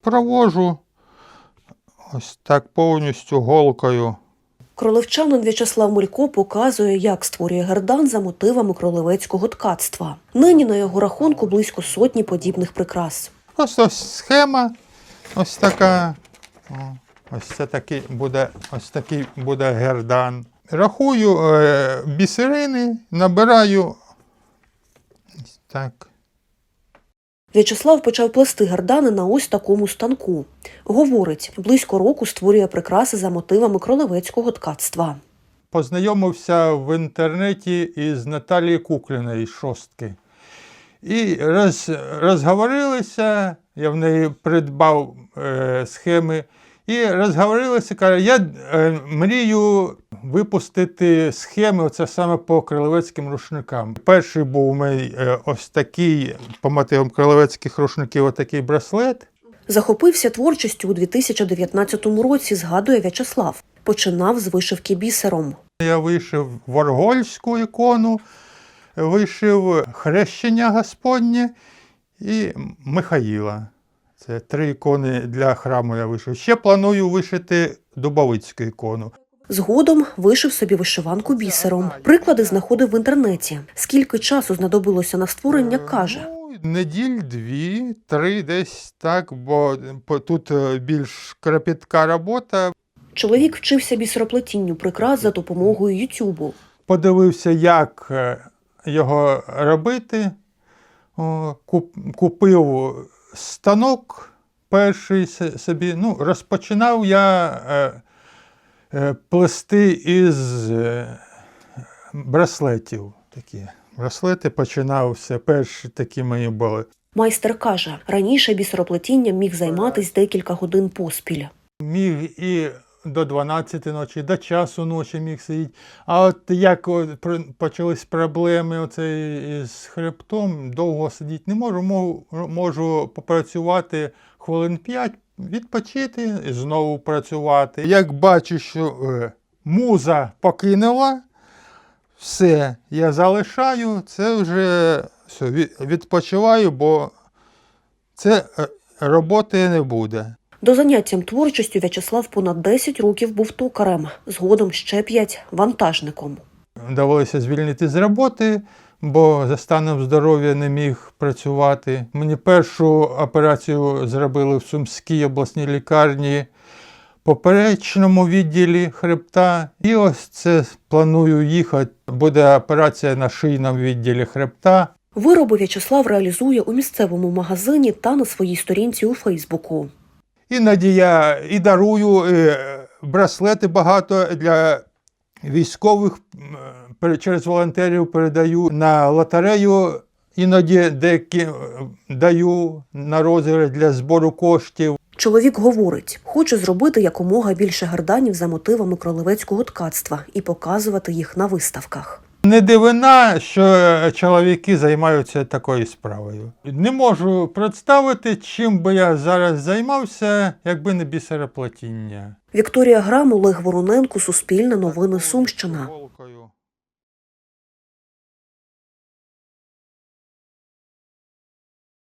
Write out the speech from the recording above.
Провожу ось так повністю голкою. Кролевчанин В'ячеслав Мулько показує, як створює гердан за мотивами кролевецького ткацтва. Нині на його рахунку близько сотні подібних прикрас. Ось ось схема, ось така. Ось це такий буде, ось такий буде гердан. Рахую е, бісерини, набираю. Ось так. В'ячеслав почав плести гердани на ось такому станку. Говорить, близько року створює прикраси за мотивами кролевецького ткацтва. Познайомився в інтернеті із Наталією Кукліною із шостки. І роз, розговорилися, я в неї придбав е, схеми. І розговорилися, каже, я е, мрію випустити схеми оце саме по криловецьким рушникам. Перший був у мене е, ось такий, по мотивам криловецьких рушників, отакий браслет. Захопився творчістю у 2019 році, згадує В'ячеслав. Починав з вишивки бісером. Я вишив Воргольську ікону, вишив Хрещення Господнє і Михаїла. Це три ікони для храму я вишив. Ще планую вишити Дубовицьку ікону. Згодом вишив собі вишиванку бісером. Приклади знаходив в інтернеті. Скільки часу знадобилося на створення, каже. Ну, неділь дві, три десь так, бо тут е, більш кропітка робота. Чоловік вчився бісероплетінню прикрас за допомогою Ютубу. подивився, як е, його робити. Купив станок перший собі. Ну, розпочинав я е, плести із е, браслетів. Такі. Браслети починався, перші такі мої були. Майстер каже, раніше бісероплетінням міг займатись декілька годин поспіль. Міг і до 12 ночі, до часу ночі міг сидіти. А от як почались проблеми оце із хребтом, довго сидіти не можу. Можу, можу попрацювати хвилин 5, відпочити і знову працювати. Як бачу, що е, муза покинула, все, я залишаю, це вже все, відпочиваю, бо це е, роботи не буде. До заняттям творчістю В'ячеслав понад 10 років був токарем, згодом ще 5 – вантажником. довелося звільнити з роботи, бо за станом здоров'я не міг працювати. Мені першу операцію зробили в Сумській обласній лікарні поперечному відділі хребта. І ось це планую їхати. Буде операція на шийному відділі хребта. Вироби В'ячеслав реалізує у місцевому магазині та на своїй сторінці у Фейсбуку. Іноді я і дарую е, браслети багато для військових через волонтерів передаю на лотерею. Іноді деякі е, даю на розіграш для збору коштів. Чоловік говорить, хоче зробити якомога більше герданів за мотивами кролевецького ткацтва і показувати їх на виставках. Не дивина, що чоловіки займаються такою справою. Не можу представити, чим би я зараз займався, якби не бісероплетіння. Вікторія Грам, Олег Вороненко, Суспільне новини Сумщина.